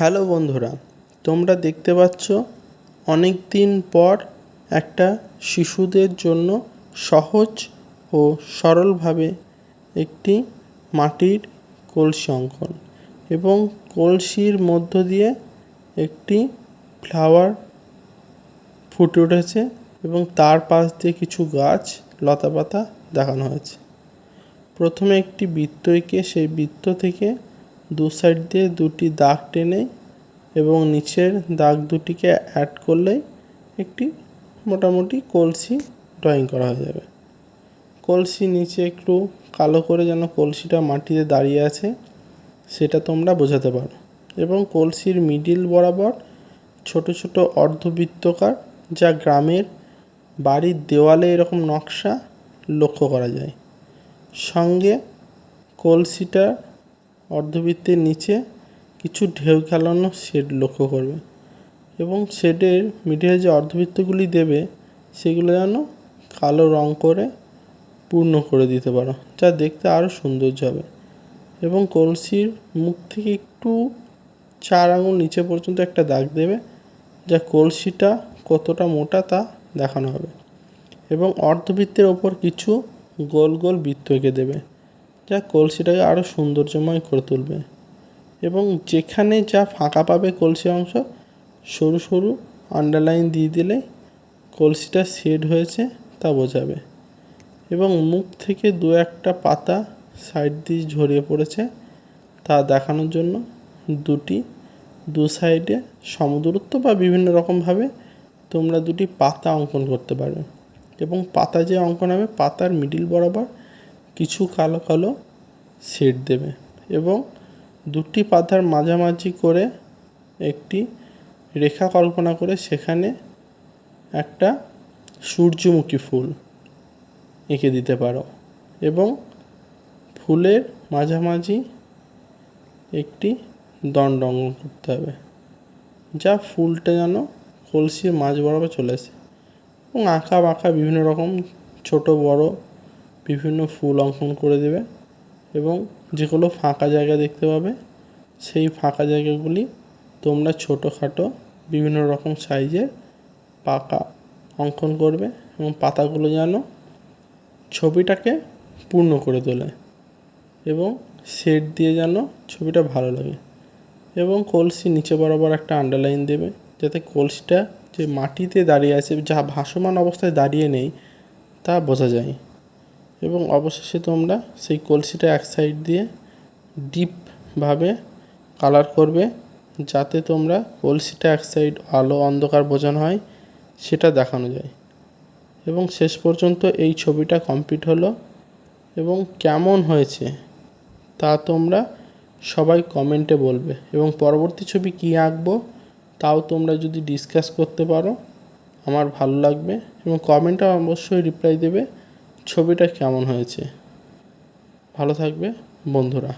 Hello বন্ধুরা, তোমরা দেখতে পাচ্ছ অনেক দিন পর একটা শিশুদের জন্য সহজ ও সরলভাবে একটি মাটির কলসি অঙ্কন এবং কলসির মধ্য দিয়ে একটি ফ্লাওয়ার ফুটে উঠেছে এবং তার পাশ দিয়ে কিছু গাছ লতাপাতা দেখানো হয়েছে। প্রথমে একটি বৃত্ত এঁকে সেই বৃত্ত থেকে দু সাইড দিয়ে দুটি দাগ টেনে এবং নিচের দাগ দুটিকে অ্যাড করলেই একটি মোটামুটি কলসি ড্রয়িং করা হয়ে যাবে। কলসি নিচে একটু কালো করে যেন কলসিটা মাটিতে দাঁড়িয়ে আছে, সেটা তোমরা বোঝাতে পারো। এবং কলসির মিডিল বরাবর ছোট ছোট অর্ধবৃত্তকার যা গ্রামের বাড়ির দেওয়ালে এরকম নকশা লক্ষ্য করা যায়। সঙ্গে কলসিটা অর্ধবৃত্তের নিচে কিছু ঢেউ খেলানো শেড লক্ষ্য করবে এবং শেডের মিডিলে যে অর্ধবৃত্তগুলি দেবে, সেগুলো যেন কালো রং করে পূর্ণ করে দিতে পারো, যা দেখতে আরও সৌন্দর্য হবে। এবং কলসির মুখ থেকে একটু চার আঙুল নিচে পর্যন্ত একটা দাগ দেবে, যা কলসিটা কতটা মোটা তা দেখানো হবে। এবং অর্ধবৃত্তের ওপর কিছু গোল গোল বৃত্ত এঁকে দেবে। যা কলসিটাকে আরও সৌন্দর্যময় করে তুলবে। এবং যেখানে যা ফাঁকা পাবে কলসি অংশ, সরু সরু আন্ডারলাইন দিয়ে দিলে কলসিটা শেড হয়েছে তা বোঝাবে। এবং মুখ থেকে দু একটা পাতা সাইড দিয়ে ঝরিয়ে পড়েছে তা দেখানোর জন্য দুটি, দু সাইডে সমদূরত্ব বা বিভিন্ন রকমভাবে তোমরা দুটি পাতা অঙ্কন করতে পারবে। এবং পাতা যে অঙ্কন হবে, পাতার মিডিল বরাবর কিছু কালো কালো শেড দেবে এবং দুটি পাতার মাঝামাঝি করে একটি রেখা কল্পনা করে সেখানে একটা সূর্যমুখী ফুল এঁকে দিতে পারো এবং ফুলের মাঝামাঝি একটি দণ্ড অঙ্কন করতে হবে, যা ফুলটা যেন কলসির মাঝ বরাবর চলে আসে এবং আঁকা বাঁকা বিভিন্ন রকম ছোট বড় বিভিন্ন ফুল অঙ্কন করে দেবে এবং যেগুলো ফাঁকা জায়গা দেখতে পাবে, সেই ফাঁকা জায়গাগুলি তোমরা ছোটোখাটো বিভিন্ন রকম সাইজের পাকা অঙ্কন করবে এবং পাতাগুলো যেন ছবিটাকে পূর্ণ করে তোলে এবং শেড দিয়ে যেন ছবিটা ভালো লাগে এবং কলসি নিচে বরাবর একটা আন্ডারলাইন দেবে যাতে কলসিটা যে মাটিতে দাঁড়িয়ে আছে, যা ভাসমান অবস্থায় দাঁড়িয়ে নেই, তা বোঝা যায়। এবং অবশেষে তোমরা সেই কলসিটা এক সাইড দিয়ে ডিপভাবে কালার করবে, যাতে তোমরা কলসিটা এক সাইড আলো, অন্ধকার বোঝানো হয়, সেটা দেখানো যায়। এবং শেষ পর্যন্ত এই ছবিটা কমপ্লিট হলো এবং কেমন হয়েছে তা তোমরা সবাই কমেন্টে বলবে। এবং পরবর্তী ছবি কী আঁকবো তাও তোমরা যদি ডিসকাস করতে পারো, আমার ভালো লাগবে। এবং কমেন্টে অবশ্যই রিপ্লাই দেবে। ছবিটা কেমন হয়েছে? ভালো থাকবে বন্ধুরা।